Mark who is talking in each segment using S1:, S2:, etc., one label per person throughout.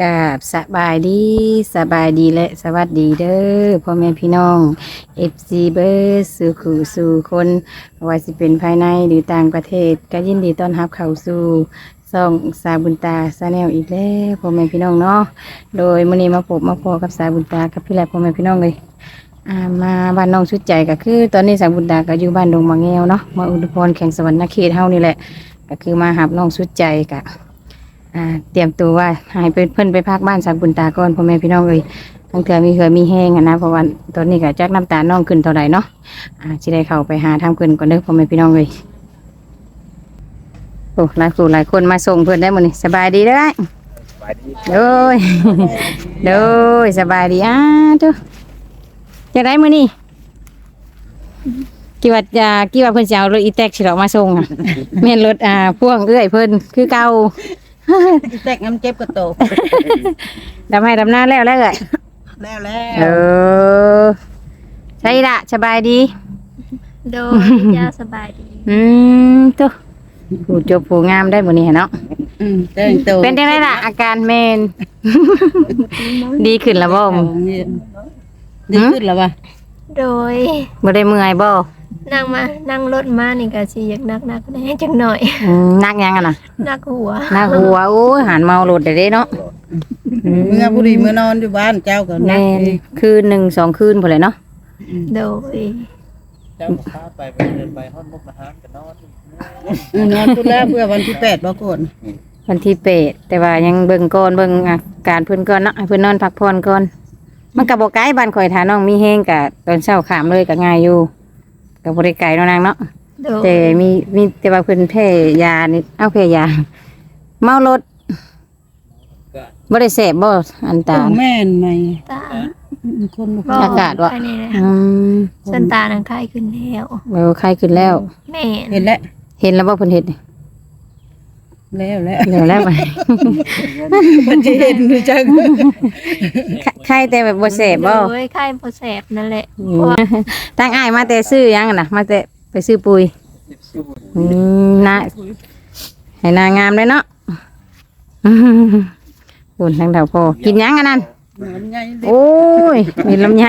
S1: กาบสบายดีสบายดีและสวัสดีเด้อพ่อแม่พี่น้อง FC เบอร์สู่ขู่สู่คนว่าสิเป็นภายในหรือต่างประเทศ ก็ยินดีต้อนรับเข้าสู่ซ่องสาบุญตาซาแนลอีกแล้วพ่อแม่พี่น้องเนาะโดยมื้อนี้มาพบมาพอกับสาบุญตากับพี่แหลพ่อแม่พี่น้องเลยอ่ามาบ้านน้องชุดใจก็คือ ตอนนี้สาบุญตาก็อยู่บ้านดงมะแงวเนาะมาอุดรพรแข่งสวรรค์นาเขตเฮานี่แหละ ก็คือมาหับน้องชุดใจกะ อ่าเตรียมตัวว่าให้เพิ่นเพิ่นไปพักบ้านสามบุญตาก่อนพ่อแม่พี่น้องเอ้ยทั้งเถื่อมีเคยมีแห้งอะนะเพราะว่าตอนนี้ก็จักน้ำตาน้องขึ้นเท่าไหร่เนาะอ่าสิได้เข้าไปหาทางเพิ่นก่อนเด้อพ่อแม่พี่น้องเอ้ยโอ้หลายครูหลายคนมาส่งเพิ่นได้หมดนี่สบายดีเด้อโดย โดยสบายดีอ่าทุจะได้มื้อนี้กี่ว่าจะกี่ว่าเพิ่นจะเอารถอีแท็กสิเรามาส่งอะแม่นรถอ่าพ่วงเอื้อยเพิ่นคือเก่า
S2: แตกน้ำเจ็บกระโตก
S1: ดำให้ดำหน้าแล้วแล้วเอ่ย
S2: แล้วแล้
S1: เอ
S2: ว
S1: อใช่ละสบายดี
S3: โดยย่าสบายดี
S1: อืมตัวผู้จบผู้งามได้หมดนี่เนาะ
S2: อืมแต่งโต
S1: เป็นยังไงล่ะ อาการเมน ดีขึ้นแล้วบ่
S2: ดีขึ้นแล้ววะ
S3: โดย
S1: บ่ได้เมื่อยบ่
S3: นั่งมานั่งรถมานี่ก็สิอยากนักนักๆแน่จังหน่อย
S1: อืมนักยังอะน่ะ
S3: นักหัว
S1: นักหัวโอ้ยหันเมารถได้เด้เนาะ
S2: เมื่อผู้ดีเมื่อนอนอยู่บ้านเจ้าก็นั
S1: แม่
S2: ก
S1: นคืนหนึ่งสองคืนพอเลยเนาะ
S3: โดย
S4: เจ้าพาไปไปเดินไปห้องมุกนะฮะกันนอน
S2: อืมนอนคุณแล้วเพื่อวันที่แปดบ่ก่อน
S1: วันที่เปดแต่ว่ายังเบิ่งก่อนเบิ่งอาการเพิ่นก่อนเนาะให้เพิ่นนอนพักผ่อนก่อนมันก็บ่ไกลบ้านข่อยถ้าน้องมีแห้งก็ตอนเช้าขามเลยก็ง่ายอยู่ ก็บ่ได้ไกลเนาะนางเนาะ
S3: โดย
S1: แต่มีมีแต่ว่าเพิ่นแพ้ยานี่เอาแพ้ยา เมารถบ่ได้เสพบ่อันตา
S2: แม่นไหม
S3: ตา
S2: คนบ่
S3: บ่
S1: อากาศวะ
S3: ภายในเลย
S1: อืม
S3: ส้นตานังไข้ขึ้นแล้ว
S1: เออไข้ขึ้นแล้ว
S3: แม่น
S2: เห็นแล้ว
S1: เห็นแล้วบ่เพิ่นเฮ็ดนี่
S2: แล้วแล้ว
S1: เดี๋ยวแล้วไป
S2: มันจะเห็นดูจัง
S1: ไข้แต่แบบบ่เสพบ่
S3: โดยไข้บ่แสบนั่นแหละ
S1: อืมตั้งอ้ายมาแต่ซื้อหยังอะน่ะ มาแต่ไปซื้อปุ๋ยอืมนาให้นางามเลยเนาะปุ่นทางเถาพ่อกินหยังอันนั้น
S2: มันใหญ่เล็ก
S1: โอ้ยมีลำไย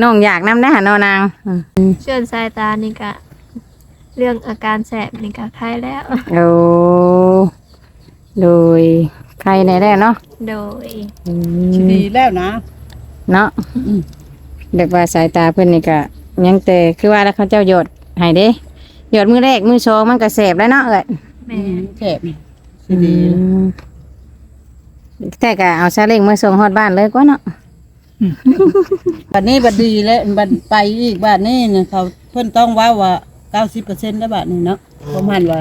S1: น้องอยากนำได้หานอนางอืม
S3: เชื่อนสายตานี่ก็ เรื่องอาการแสบนี่ก็ไข้แล้ว
S1: โอ้โดยใครในแรกเนาะ
S3: โดย
S1: อื
S2: สิ
S1: ม
S2: ดีแล้วนะ
S1: เนาะ
S2: อืม
S1: เด็กว่าสายตาเพิ่นนี่ก็ยังแต่คือว่าแล้วเขาเจ้าหยดให้เด้หยดมือแรกมือสองมันก็แสบแล้วเนาะเอ้ย
S3: แม่
S2: อืม
S3: น
S2: แฉบสิดี
S1: อืมแต่ก็เอาซาเล้งมาส่งฮอดบ้านเลยกว่าเนาะ
S2: บัดนี้บัดดีแล้วบัดไปอีกบัดนี้เนี่ยเขาเพิ่นต้องว่าว่า 90%แล้วบัดนี้เนาะประมาณว่า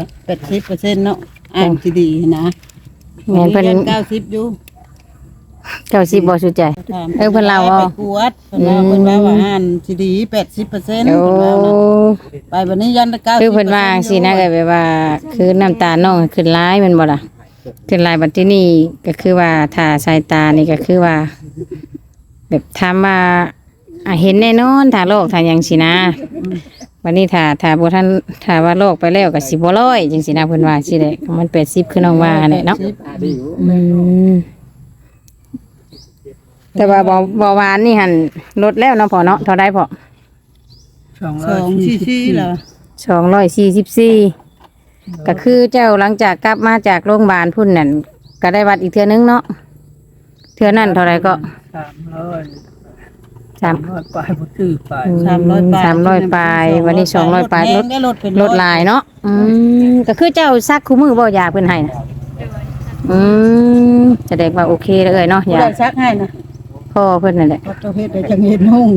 S2: 80%เนาะอ่านสิดีนะ
S1: แม่นเพิ่น
S2: เก้าสิบอยู่
S1: เจ้าสิบ่สุใจเออเพิ่นเล่าว่า
S2: ไปกวดเพิ่นว่าเพิ่นว่าว่าอ่านสิดีแปดสิบเปอร์เซ็นต์
S1: โอ้
S2: ไปวันนี้ยันเก้า
S1: คือเพิ่นว่าสินะก็แบบว่า คือน้ำตาน้องขึ้นร้ายแมันบ่ล่ะขึ้นร้ายบัดที่นี่ก็คือว่าถ้าสายตานี่ก็คือว่า แบบถามว่าอะเห็นแน่นอนถ้าโรคถ้าหยังสินะ วันนี้ถ้าถ้าบ่ทันถ้าว่าโรคไปแล้วก็สิบ่ร้อยจังซี่นะเพิ่นว่าสิแหละมัน80คือน้องว่าแหละเนาะอืมแต่ว่าบ่บ่หวานนี่หั่นลดแล้วเนาะพอเนาะเท่าใดพอ
S2: สองสี่สี่เหรอ
S1: สองร้อยสี่สิบสี่ก็คือเจ้าหลังจากกลับมาจากโรงพยาบาลพุ่นนั่นก็ได้วัดอีกเทื่อนึงเนาะเทื่อนั่นเท่าไหรก็
S4: สามร้อย
S1: สาม
S4: ร้อยปลายบ่ถือไป
S2: สามร้อยปลาย
S1: สามร้อยปลายวันนี้สองร้อยปลายลด
S2: ได้ลดเป็น
S1: ลดหลายเนาะอืมก็คือเจ้าซักคู่มือบ่ยาเพิ่นให้น่ะอืมแสดงว่าโอเคเลยเนาะ
S2: ผู้
S1: ยา
S2: ใดซักให้นะ
S1: พ่อเพิ่นนั่นแหละ
S2: เขาเจ้าเฮ็ดได้จังเฮ็ดนุ่ง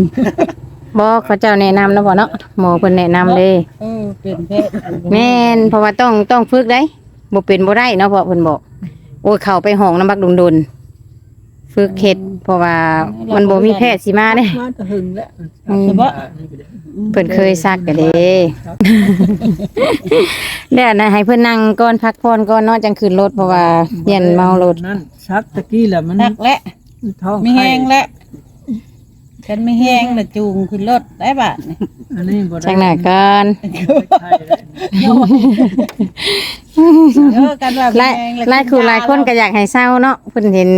S1: บอกเขาเจ้าแนะนำเนาะพ่อเนาะหมอเพิ่นแนะนำเลย
S2: เออเป็นแพทย์
S1: แม่นเพราะว่าต้องต้องฝึกได้บ่เป็นบ่ได้เนาะเพราะเพิ่นบอกโอ้ยเข้าไปห้องน้ำบักดุนดนๆ ฝึกเฮ็ดเพราะว่ามันบ่มีแพทย์สิมาเด้
S2: มาก็หึงแล้ว
S1: อืม
S2: เฉพาะ
S1: เพิ่นเคยซักก็เด้เดี๋ยวนะให้เพิ่นนั่งก่อนพักผ่อนก่อนเนาะจังขึ้นรถเพราะว่าเย็นเมารถ
S4: นั่นชักตะกี้แหละมัน
S2: ซักและ
S4: ท้อง
S2: มีแห้งและ ฉันไม่แห้งละจูงขึ้นรถได้บาทนี่
S4: อันนี้บ่ได้
S1: ช่างหน้ากัน
S4: ใช่เลย
S2: เออกันว่า
S1: หลาย
S2: แห้ง
S1: หลายคือหลายคนก็อยากให้เศร้าเนาะเพิ่นเห็น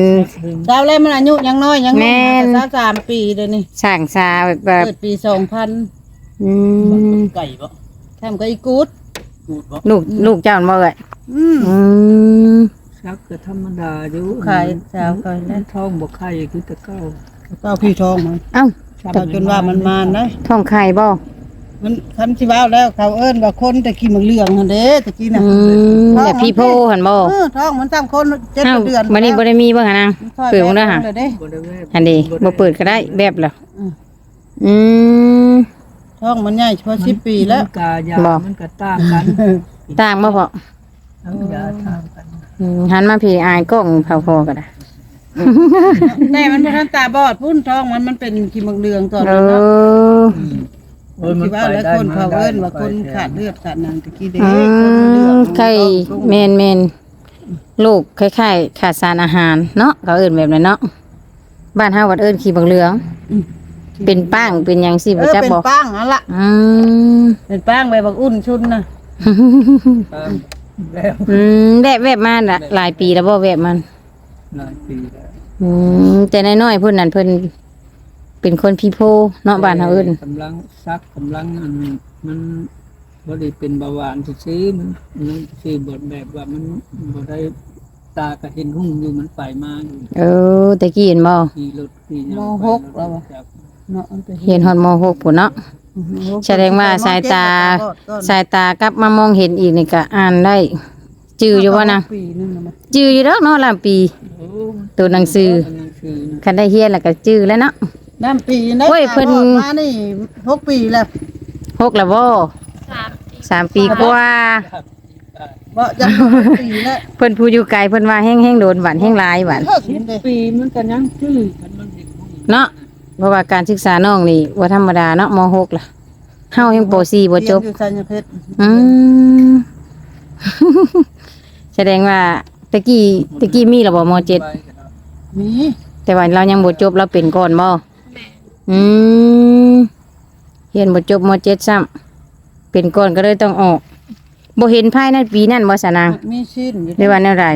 S2: ดาวแล้วมันอายุยังน้อยยัง
S1: แม่น
S2: สามสามปีเดี๋ยวนี้
S1: ช่างชาแบบ
S2: เกิดปีสองพัน
S1: อืม
S4: ไก่บ่
S2: ทำกับอีกูด
S4: กูดบ่
S1: ลูกลูกเจ้าบ่เอ่ย
S2: อืม
S1: อืม
S5: ชักก็ธรรมดาอยู่
S2: ขายสาวขายแล้ว
S5: ท้องบ่ไข่คือแตะเก้า
S2: เก้าพี่ทองมา
S1: เอ้า
S2: เอาจนว่ามันมานะ
S1: ท้องไข่บ่
S2: มันคันสิว้าวแล้วเขาเอิ้นว่าคนแต่ขี้มังเหลืองหั่นเด้ตะกี้น่ะ
S1: อืมแต่พี่โพหั่นบ่
S2: เออท้องมันตามคนเจ็ด
S1: เอ้า
S2: เดือน
S1: บัดนี้บ่ได้มีบ่หั่นนางเปิดบ่ได้หา
S2: เลยเด้
S5: บ่ได้แวบ
S1: อันนี้บ่เปิดก็ได้แบบแล้ว
S2: อืม
S1: อืม
S2: ท้องมันใหญ่เฉพาะสิบปีแล้ว
S5: มันกายา
S1: บ่
S5: มันก็ต่างกัน
S1: ต่างบ่พอ
S5: ทั้งยาต่างกัน
S1: อืมหันมาพี่อายกล้องเผาพอก็ได้
S2: แต่มันบ่ทันตาบอดพุ่นท้องมันมันเป็นขี้มังเหลืองตอน
S1: เอ
S2: นั้นเนาะ
S1: อ
S4: โอ้ยมั
S2: ที่
S4: น
S2: ว่า
S4: ไป
S2: แล้ว
S4: ได้
S2: คน
S4: มา
S2: เขา
S4: ได้
S2: เอิ้นว่า
S4: ไป
S2: คน
S4: แท้
S2: ขาดเลือดขาดนางตะกี้เด้
S1: อื
S2: คนเหลื
S1: ม
S2: อง
S1: ไข่แมนแมนลูกคล้ายๆขาดสารอาหารเนาะเขาเอิ้นแบบนั้นเนาะบ้านเฮาวัดเอิ้นขี้บังเหลือง เป็นป้างเป็นหยังสิ
S2: เอ
S1: บ่
S2: อ
S1: จัก
S2: เป็น
S1: บ่
S2: ป้างนั่นล่ะ
S1: อืม
S2: เป็นป้างใบบักอุ่นชุนน่ะ
S5: ตามแล้ว
S1: อืมแวบแวบมาน่ะหลายปีแล้วบ่แวบมัน
S5: หลายปีแล้ว
S1: อืมแต่น้อยๆเพิ่นนั่นเพิ่นเป็นคนพี่โพเนาะบ้านเฮาเอิ้น
S5: กำลังซักกำลังอันมันบ่ได้เป็นเบาหวานซื่อๆมันมันคือบทแบบว่ามันบ่ได้ตาก็เห็นหุ่งอยู่มันไปมาอยู่
S1: เออตะกี้เห็นบ่
S5: ขี่รถขี่หยัง
S2: ม
S5: ไป
S2: หกแล้วว่ะ
S5: จับ
S2: เนาะมันไป
S1: เห็นฮอดม .6 พุ่นเนาะ แสดงว่าสายตา สายตา กลับมามองเห็นอีกนี่ก็อ่านได้ จืออยู่ว่านะ
S2: ปีนึงน่ะมัน
S1: จืออยู่ดอกเนาะลำปี
S5: โอ้
S1: ตัวหนังสือ
S5: มันยังคือนะ
S1: คันได้เฮียนแล้วก็จือแล้วเนาะ
S2: น้ำปีได้
S1: โอ้ยเพิ่น
S2: ตาบอดมานี่หกปีแล้ว
S1: หกแล้วบ่
S3: สามปี
S1: สามปีกว่า
S2: บ่จะหกปีแล้ว
S1: เพิ่นผู้อยู่ไกลเพิ่นว่าแห้งๆโดนหวานแห้งหลายหวาน
S2: เพิ่งเด้
S5: ปีมันก็ยังชื่อมันมันเห็นหุ่ง
S1: เนาะเพราะว่าการศึกษาน้องนี่บ่ธรรมดาเนาะม .6 ล่ะเฮายังป .4 บ่จบ
S2: เรียนอยู่สัญญเพชร
S1: อืม แสดงว่าตะกี้ตะกี้มีแล้วบ่ม
S5: ไป
S1: .7
S5: กันเนาะ
S2: มี
S1: แต่ว่าเรายังบ่จบเราเป็นก่อนบ่
S3: แม่
S1: อืมเรียนบ่จบม .7 ซ้ำเป็นก่อนก็เลยต้องออกบ่เห็นภายในปีนั้นบ่สนาง
S2: มีชิ้นอยู่
S1: ได้ว่าแนวใด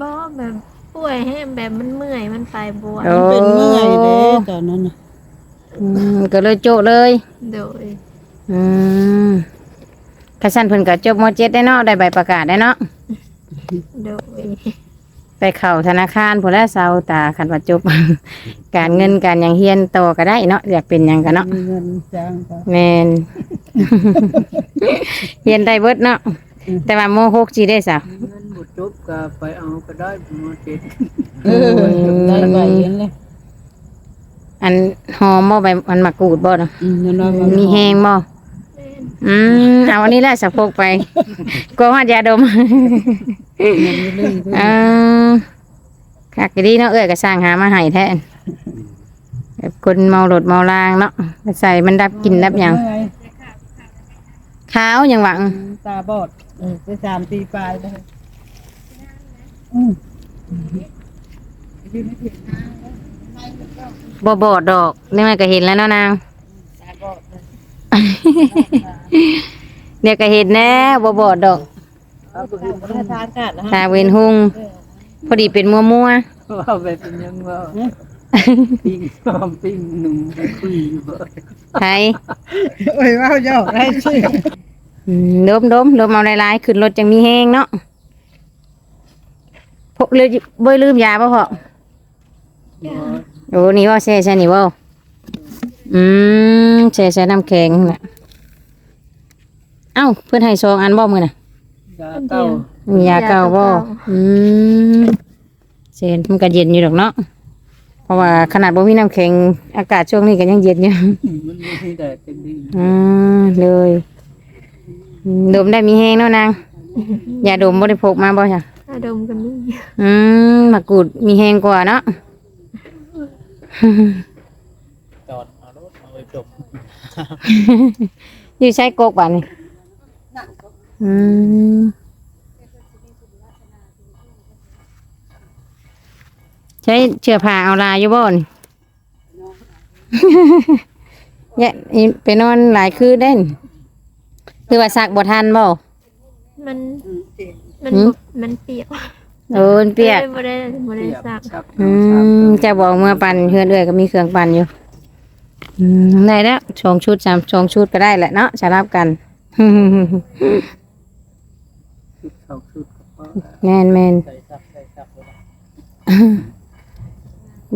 S3: บ่แบบป่วยให้แบบมันเมื่อยมันไปบวม
S1: โอ้
S2: มันเป็นเมื่อยเด้ตอนนั้นน่ะ
S1: อืมก็เลยโจะเลย
S3: โดย
S1: อืมกระสันเพิ่นก็จบม .7 ได้เนาะได้ใบประกาศได้เนาะ
S3: โดย
S1: ไปเข้าธนาคารพุ่นแล้วเซาตาคันว่าจบ การเงินการหยังเฮียนต่อก็ได้เนาะอยากเป็นหยังก็เนาะ
S2: มีเงินจ้างก็
S1: แมนเรียนได้เบิดเนาะแต่ว่าโมหกจีได้สะ
S5: เงินบ่จบก็ไปเอาก็ได้มเจ็ด
S2: เออได้ใบเรียนเลย
S1: อันหอมบ่ใบมันมากรูดบ่เนาะ
S2: อืมนั่นว่าว่า
S1: มีแหงบ่
S3: แม่น
S1: อืมเอาอันนี้แหละสะพกไปกลัวว่ายาดม
S2: มันมีเรื่องด้วย
S1: เออคักดีเนาะเอ้ยก็สร้างหามาให้แท้แบบคนเมารถเมาลางเนาะไปใส่มันดับกลินดับหยัง
S2: เมื่อ
S1: ขาวหยังหวัง
S2: ตาบอดเออไปสามปีปลายเลยอืม
S1: บ่บอดดอกนี่มันก็เห็นแล้วเนาะนาง
S2: ตาบอด เลย
S1: เดี๋ยวก็เห็นแน่บ่บอดดอก
S2: เอาไปดูธนาคารขาดนะ
S1: ตาเวนหุงพอดีเป็นมัวมัว
S5: ว่าไปเป็นยังว่าปิ้งพร้อมปิ้งหนุ่มคุยอยู่บ่
S1: ๆไทย
S2: โอ้ยว่าเจ้าได้ชื่อ
S1: อืมดมดมดมเอาหลายๆขึ้นรถจังมีแห้งเนาะพกเลยบ่ลืมยาป่ะพ่อโอ้นี่ว่าแช่ใช่นี่ว่า อืมแช่ใช่น้ำแข็งน่ะเอ้าเพื่อนให้ซองอันบ่มือน่ะ
S5: ยาเก้า
S1: มียาเก่าบ่อืมเซนมันก็เย็นอยู่ดอกเนาะเพราะว่าขนาดบ่มีน้ำแข็งอากาศช่วงนี้ก็ยังเย็นอยู่
S5: มันไม่ให้แดดเต็มที่
S1: อ่าเลยอืมดมได้มีแห้งเนาะนางยาดมบ่ได้พกมาบ่จ้ะ
S3: อารมณ์กันนี่
S1: อืมมะกรูดมีแห้งกว่าเนาะ
S4: จอดเอารถเอาไป จบ
S1: อยู่ใช้กกบ้านนี่อืมใช้เชือผ้าเอาลายอยู่บ่นเนี่ยอีไปนอนหลายคืนเด่นคือว่าซักบ่ทันบ่
S3: มัน มัน
S1: หืม
S3: บ่มันเปียก
S1: โอ้ยเปียก
S3: บ่ได้บ่ได้ซัก
S5: ครับ
S1: อืมจะบอกเมื่อปั่นเฮือนเอื้อยก็มีเครื่องปั่นอยู่อืม ได้แล้วชงชุดสามชงชุดก็ได้แหละเนาะสลับกัน
S5: ชุดเขาชุดกระเป๋า
S1: แม่นแม่น
S4: ใส่ซักใส่ซักเลย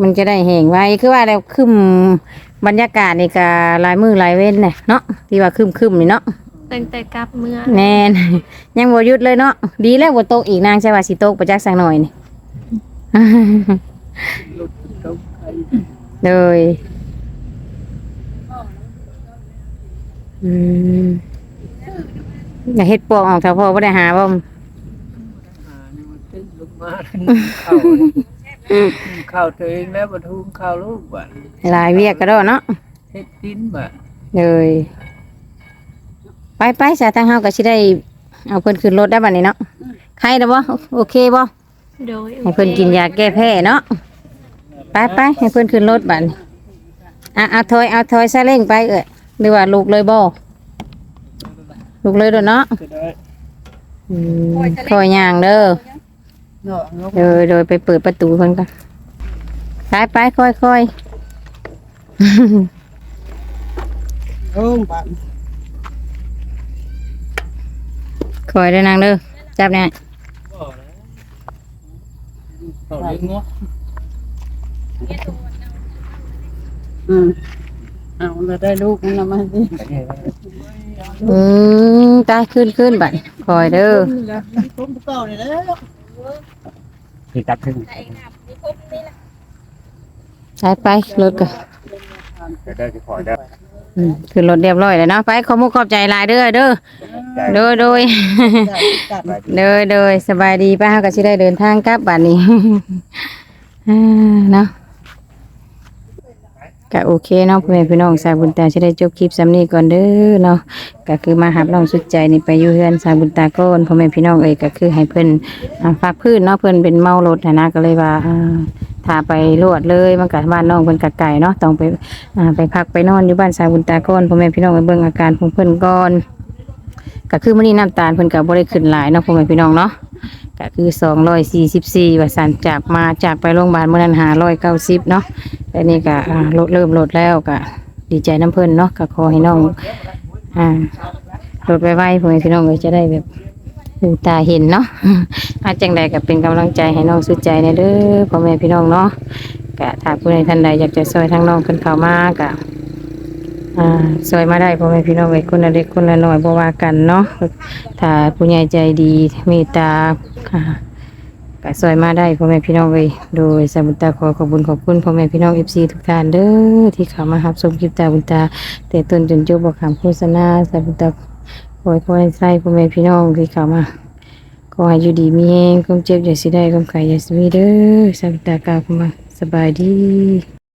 S1: มันจะได้แห้งไว้คือว่าแล้วคึมบรรยากาศนี่ก็หลายมือหลายเว้นเนี่ยเนาะที่ว่าคึมคึมๆนี่เนาะ
S3: ตั้งแต่กลับเมื่อ
S1: แน่นยังบ่หยุดเลยเนาะดีแล้วบ่ตกอีกนางใช่ว่าสิตกประจักสักหน่อยนี่
S5: รถเขาไอ้
S1: เลย อืมอย่าเฮ็ดปวกออกถ้าพ่อบ่ได้หาบ่
S5: หานี่มันเต้นลงมาเข้าเข้าตัวเองแล้วบรรทุกเข้าลูกบ่ะ
S1: หลายเวียกก็ได้เนาะ
S5: เฮ็ดดินบ่ะ
S1: เลยไปไปสาทางเฮาก็สิได้ เอาเพิ่นขึ้นรถได้บัดนี้เนาะใครเด้อบ่โอเคบ่
S3: โดย
S1: ให้เพิ่นกินยาแก้แพ้เนาะไปไปให้เพิ่นขึ้นรถบัดนี้อะเอาถอยเอาถอยซาเล้งไปเอ้ย หรือว่าลูกเลยบ่ลูกเลยเด้อเนาะ
S4: จะได้
S1: อืมคอยย่างเด้อ
S2: เนาะเนาะ
S1: โดยโดยไปเปิดประตูเพิ่นกันไปไปค่อยค่อย
S2: เอิ้งบ้าน
S1: คอยเด้อนางเด้อจับเนี่ย
S4: บ่นะเขาเลี้ยงงัว
S2: อืม เอาแล้วได้ลูกมันเอามาดิ
S1: อืมตายขึ้นขึ้นบัดคอยเด้อ
S2: ผมเก่านี่แหล้ว
S4: คือตัดขึ้น
S1: ไปไปรถกัน
S4: จะได้ที่ขอได้
S1: อืมขึ้นรถเรียบร้อยแล้วเนาะไปขอมุกขอบใจหลายเด้อเด้อโดยโดย
S2: จัด
S1: โดยโดยสบายดีป้าเฮาก็สิได้เดินทางกลับบัดนี้อ่าเนาะ ก็โอเคเนาะพ่อแม่พี่น้องสายบุญตาสิได้จบคลิปสำนี้ก่อนเด้อเนาะก็คือมาหับน้องสุดใจนี่ไปอยู่เฮือนสายบุญตาก่อนพ่อแม่พี่น้องเอ้ยก็คือให้เพิ่นอ่าฝากพื้นเนาะเพิ่นเป็นเมารถนะก็เลยว่าอ่าถ้าไปรวดเลยมันก็บ้านน้องเพิ่นก็ไกลเนาะต้องไปไปพักไปนอนอยู่บ้านสายบุญตาก่อนพ่อแม่พี่น้องไปเบิ่งอาการของเพิ่นก่อนก็คือมื้อนี้น้ำตาลเพิ่นก็บ่ได้ขึ้นหลายเนาะพ่อแม่พี่น้องเนาะก็คือ244ว่าสั่นจากมาจากไปโรงพยาบาลมื้อนั้น590เนาะแต่นี่ก็อ่าลดเริ่มลดแล้วก็ดีใจน้ำเพิ่นเนาะก็ขอให้น้อง อ่าลดไวๆพ่อพี่น้องก็จะได้แบบหูตาเห็นเนาะอาจังใดก็เป็นกำลังใจให้น้องสุดใจในเด้อพ่อแม่พี่น้องเนาะก็ถ้าผู้ใดท่านใดอยากจะช่วยทางน้องเพิ่นเขามาก็อ่าซอยมาได้พ่อแม่พี่น้องไว้คนละเล็กคนละน้อยบ่ว่ากันเนาะถ้าผู้ใหญ่ใจดีเมตตาค่ะ ก็ซอยมาได้พ่อแม่พี่น้องไว้โดยสาบุญตาขอขอบคุญขอบคุณพ่อแม่พี่น้องเอฟซีทุกท่านเด้อที่เข้ามารับชมคลิปตาบุญตา แต่ต้นจนจบบ่คำโฆษณาสาบุญตาขอให้พ่อแม่ใส่พ่อแม่พี่น้องที่เข้ามาขอให้อยู่ดีมีแรงความเจ็บอย่าสิได้ความไข่อย่าสิมีเด้อสาบุญตากล่าวคำว่าสบายดี